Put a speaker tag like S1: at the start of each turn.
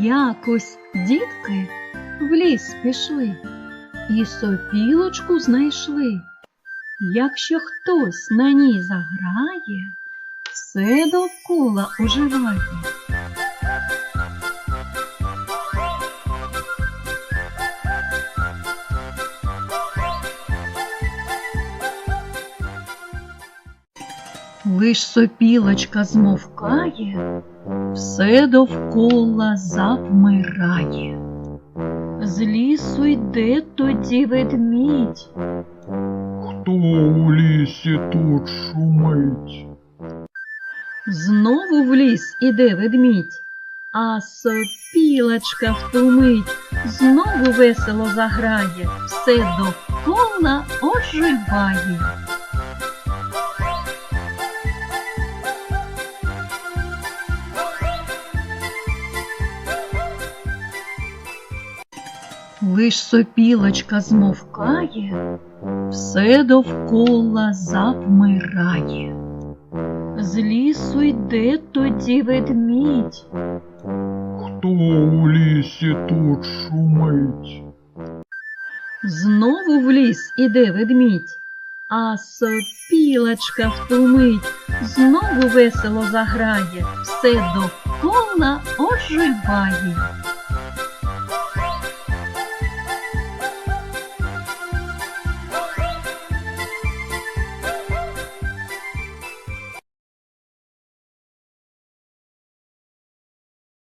S1: Якось дітки в ліс пішли і сопілочку знайшли. Якщо хтось на ній заграє, все довкола оживає. Лиш сопілочка змовкає, все довкола завмирає. З лісу йде тоді ведмідь,
S2: Хто у лісі тут шумить?
S1: знову в ліс іде ведмідь, а сопілочка втумить, знову весело заграє, все довкола оживає. Лиш сопілочка змовкає, все довкола завмирає. З лісу йде тоді ведмідь,
S2: Хто у лісі тут шумить?
S1: знову в ліс іде ведмідь, а сопілочка втумить, знову весело заграє, все довкола оживає.